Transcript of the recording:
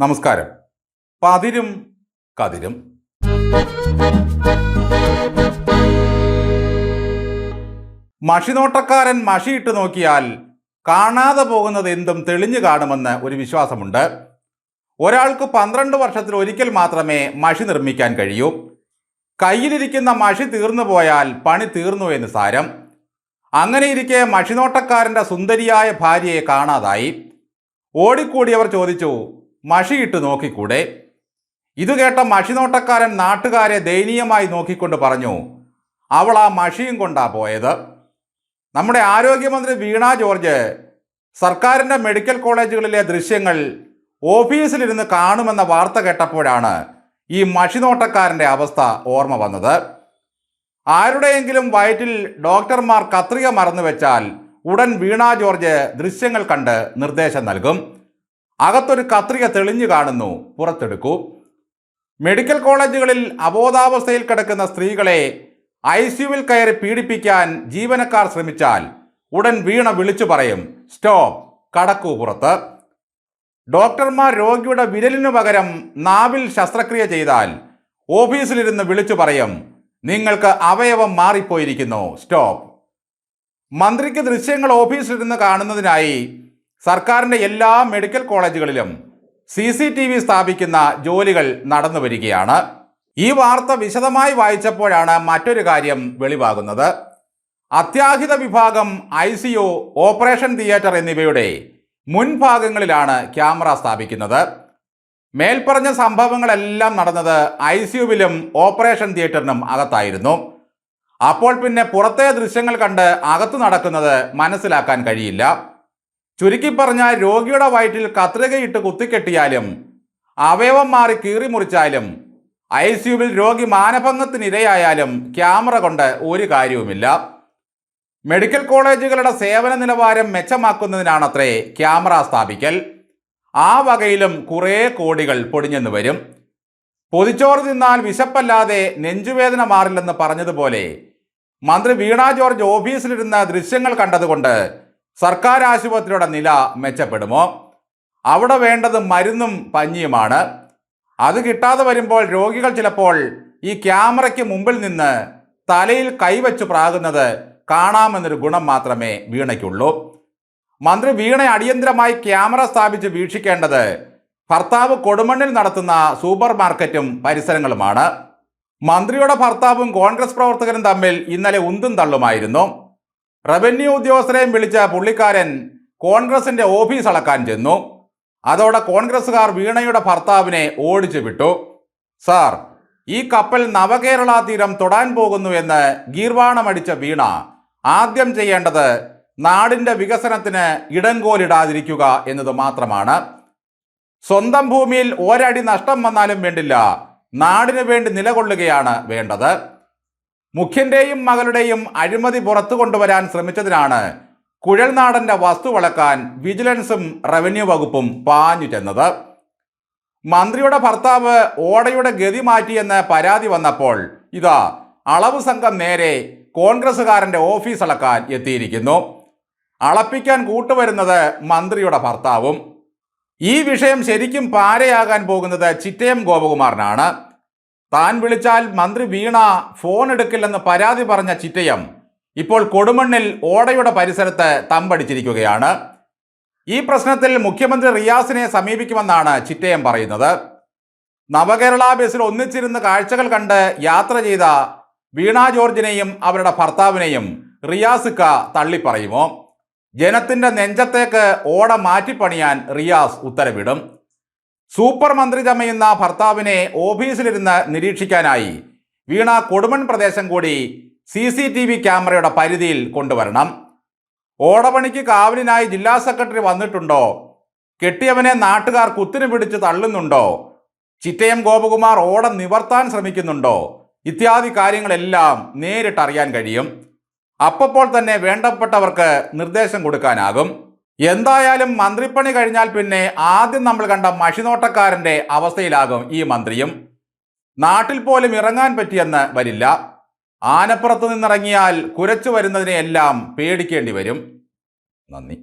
നമസ്കാരം. പതിരും കതിരും. മഷിനോട്ടക്കാരൻ മഷിയിട്ട് നോക്കിയാൽ കാണാതെ പോകുന്നത് എന്തും തെളിഞ്ഞു കാണുമെന്ന് ഒരു വിശ്വാസമുണ്ട്. ഒരാൾക്ക് പന്ത്രണ്ട് വർഷത്തിൽ ഒരിക്കൽ മാത്രമേ മഷി നിർമ്മിക്കാൻ കഴിയൂ. കയ്യിലിരിക്കുന്ന മഷി തീർന്നു പോയാൽ പണി തീർന്നു എന്ന് സാരം. അങ്ങനെ ഇരിക്കെ മഷിനോട്ടക്കാരന്റെ സുന്ദരിയായ ഭാര്യയെ കാണാതായി. ഓടിക്കൂടിയവർ ചോദിച്ചു മഷിയിട്ട് നോക്കിക്കൂടെ? ഇത് കേട്ട മഷിനോട്ടക്കാരൻ നാട്ടുകാരെ ദയനീയമായി നോക്കിക്കൊണ്ട് പറഞ്ഞു അവൾ ആ മഷിയും കൊണ്ടാ പോയത്? നമ്മുടെ ആരോഗ്യമന്ത്രി വീണ ജോർജ് സർക്കാരിന്റെ മെഡിക്കൽ കോളേജുകളിലെ ദൃശ്യങ്ങൾ ഓഫീസിലിരുന്ന് കാണുമെന്ന വാർത്ത കേട്ടപ്പോഴാണ് ഈ മഷിനോട്ടക്കാരന്റെ അവസ്ഥ ഓർമ്മ വന്നത്. ആരുടെയെങ്കിലും വയറ്റിൽ ഡോക്ടർമാർ കത്രിക മറന്നു വെച്ചാൽ ഉടൻ വീണ ജോർജ് ദൃശ്യങ്ങൾ കണ്ട് നിർദ്ദേശം നൽകും. അകത്തൊരു കത്രിക തെളിഞ്ഞു കാണുന്നു. പുറത്തെടുക്കൂ. മെഡിക്കൽ കോളേജുകളിൽ അബോധാവസ്ഥയിൽ കിടക്കുന്ന സ്ത്രീകളെ ഐ സിയുവിൽ കയറി പീഡിപ്പിക്കാൻ ജീവനക്കാർ ശ്രമിച്ചാൽ ഉടൻ വീണ വിളിച്ചു പറയും. സ്റ്റോപ്പ്. കടക്കൂ പുറത്ത്. ഡോക്ടർമാർ രോഗിയുടെ വിരലിനു പകരം നാവിൽ ശസ്ത്രക്രിയ ചെയ്താൽ ഓഫീസിലിരുന്ന് വിളിച്ചു പറയും. നിങ്ങൾക്ക് അവയവം മാറിപ്പോയിരിക്കുന്നു. സ്റ്റോപ്പ്. മന്ത്രിക്ക് ദൃശ്യങ്ങൾ ഓഫീസിലിരുന്ന് കാണുന്നതിനായി സർക്കാരിന്റെ എല്ലാ മെഡിക്കൽ കോളേജുകളിലും സി സി ടി വി സ്ഥാപിക്കുന്ന ജോലികൾ നടന്നു വരികയാണ്. ഈ വാർത്ത വിശദമായി വായിച്ചപ്പോഴാണ് മറ്റൊരു കാര്യം വെളിവാകുന്നത്. അത്യാഹിത വിഭാഗം I C U operation theatre എന്നിവയുടെ മുൻഭാഗങ്ങളിലാണ് ക്യാമറ സ്ഥാപിക്കുന്നത്. മേൽപ്പറഞ്ഞ സംഭവങ്ങളെല്ലാം നടന്നത് ഐ സിയുവിലും ഓപ്പറേഷൻ തിയേറ്ററിനും അകത്തായിരുന്നു. അപ്പോൾ പിന്നെ പുറത്തെ ദൃശ്യങ്ങൾ കണ്ട് അകത്തു നടക്കുന്നത് മനസ്സിലാക്കാൻ കഴിയില്ല. ചുരുക്കി പറഞ്ഞാൽ രോഗിയുടെ വയറ്റിൽ കത്രികയിട്ട് കുത്തിക്കെട്ടിയാലും അവയവം മാറി കീറി മുറിച്ചാലും ഐ സിയുവിൽ രോഗി മാനഭംഗത്തിനിരയായാലും ക്യാമറ കൊണ്ട് ഒരു കാര്യവുമില്ല. മെഡിക്കൽ കോളേജുകളുടെ സേവന നിലവാരം മെച്ചമാക്കുന്നതിനാണത്രേ ക്യാമറ സ്ഥാപിക്കൽ. ആ വകയിലും കുറേ കോടികൾ പൊടിഞ്ഞെന്ന് വരും. പൊതിച്ചോറ് തിന്നാൽ വിശപ്പല്ലാതെ നെഞ്ചുവേദന മാറില്ലെന്ന് പറഞ്ഞതുപോലെ മന്ത്രി വീണ ജോർജ് ഓഫീസിലിരുന്ന ദൃശ്യങ്ങൾ കണ്ടതുകൊണ്ട് സർക്കാർ ആശുപത്രിയുടെ നില മെച്ചപ്പെടുമോ? അവിടെ വേണ്ടത് മരുന്നും പഞ്ഞിയുമാണ്. അത് കിട്ടാതെ വരുമ്പോൾ രോഗികൾ ചിലപ്പോൾ ഈ ക്യാമറയ്ക്ക് മുമ്പിൽ നിന്ന് തലയിൽ കൈവച്ച് പ്രാകുന്നത് കാണാമെന്നൊരു ഗുണം മാത്രമേ വീണയ്ക്കുള്ളൂ. മന്ത്രി വീണ അടിയന്തരമായി ക്യാമറ സ്ഥാപിച്ച് വീക്ഷിക്കേണ്ടത് ഭർത്താവ് കൊടുമണ്ണിൽ നടത്തുന്ന സൂപ്പർ മാർക്കറ്റും പരിസരങ്ങളുമാണ്. മന്ത്രിയുടെ ഭർത്താവും കോൺഗ്രസ് പ്രവർത്തകരും തമ്മിൽ ഇന്നലെ ഉന്തും തള്ളുമായിരുന്നു. റവന്യൂ ഉദ്യോഗസ്ഥരെയും വിളിച്ച പുള്ളിക്കാരൻ കോൺഗ്രസിന്റെ ഓഫീസ് അളക്കാൻ ചെന്നു. അതോടെ കോൺഗ്രസ്സുകാർ വീണയുടെ ഭർത്താവിനെ ഓടിച്ചു വിട്ടു. സാർ ഈ കപ്പൽ നവകേരള തീരം തൊടാൻ പോകുന്നു എന്ന് ഗീർവാണമടിച്ച വീണ ആദ്യം ചെയ്യേണ്ടത് നാടിന്റെ വികസനത്തിന് ഇടങ്കോലിടാതിരിക്കുക എന്നത് മാത്രമാണ്. സ്വന്തം ഭൂമിയിൽ ഒരടി നഷ്ടം വന്നാലും വേണ്ടില്ല നാടിനു വേണ്ടി നിലകൊള്ളുകയാണ് വേണ്ടത്. മുഖ്യന്റെയും മകളുടെയും അഴിമതി പുറത്തു കൊണ്ടുവരാൻ ശ്രമിച്ചതിനാണ് കുഴൽനാടന്റെ വസ്തു വളക്കാൻ വിജിലൻസും റവന്യൂ വകുപ്പും പാഞ്ഞു ചെന്നത്. മന്ത്രിയുടെ ഭർത്താവ് ഓടയുടെ ഗതി മാറ്റിയെന്ന് പരാതി വന്നപ്പോൾ ഇതാ അളവ് സംഘം നേരെ കോൺഗ്രസ്സുകാരന്റെ ഓഫീസ് അളക്കാൻ എത്തിയിരിക്കുന്നു. അളപ്പിക്കാൻ കൂട്ടുവരുന്നത് മന്ത്രിയുടെ ഭർത്താവും. ഈ വിഷയം ശരിക്കും പാരയാകാൻ പോകുന്നത് ചിറ്റയം ഗോപകുമാറിനാണ്. താൻ വിളിച്ചാൽ മന്ത്രി വീണ ഫോൺ എടുക്കില്ലെന്ന് പരാതി പറഞ്ഞ ചിറ്റയം ഇപ്പോൾ കൊടുമണ്ണിൽ ഓടയുടെ പരിസരത്ത് തമ്പടിച്ചിരിക്കുകയാണ്. ഈ പ്രശ്നത്തിൽ മുഖ്യമന്ത്രി റിയാസിനെ സമീപിക്കുമെന്നാണ് ചിറ്റയം പറയുന്നത്. നവകേരള ബസ്സിൽ ഒന്നിച്ചിരുന്ന് കാഴ്ചകൾ കണ്ട് യാത്ര ചെയ്ത വീണ ജോർജിനെയും അവരുടെ ഭർത്താവിനെയും റിയാസിക്ക തള്ളിപ്പറയുമോ? ജനത്തിന്റെ നെഞ്ചത്തേക്ക് ഓട മാറ്റിപ്പണിയാൻ റിയാസ് ഉത്തരവിടും. സൂപ്പർ മന്ത്രി ചമയുന്ന ഭർത്താവിനെ ഓഫീസിലിരുന്ന് നിരീക്ഷിക്കാനായി വീണ കൊടുമൺ പ്രദേശം കൂടി സി സി ടി വി ക്യാമറയുടെ പരിധിയിൽ കൊണ്ടുവരണം. ഓടപണിക്ക് കാവലിനായി ജില്ലാ സെക്രട്ടറി വന്നിട്ടുണ്ടോ? കെട്ടിയവനെ നാട്ടുകാർ കുത്തിനു പിടിച്ച് തള്ളുന്നുണ്ടോ? ചിറ്റയം ഗോപകുമാർ ഓട നിവർത്താൻ ശ്രമിക്കുന്നുണ്ടോ? ഇത്യാദി കാര്യങ്ങളെല്ലാം നേരിട്ടറിയാൻ കഴിയും. അപ്പോൾ തന്നെ വേണ്ടപ്പെട്ടവർക്ക് നിർദ്ദേശം കൊടുക്കാനാകും. എന്തായാലും മന്ത്രിപ്പണി കഴിഞ്ഞാൽ പിന്നെ ആദ്യം നമ്മൾ കണ്ട മഷിനോട്ടക്കാരന്റെ അവസ്ഥയിലാകും ഈ മന്ത്രിയും. നാട്ടിൽ പോലും ഇറങ്ങാൻ പറ്റിയെന്ന് വരില്ല. ആനപ്പുറത്ത് നിന്നിറങ്ങിയാൽ കുരച്ചു വരുന്നതിനെയെല്ലാം പേടിക്കേണ്ടി വരും. നന്ദി.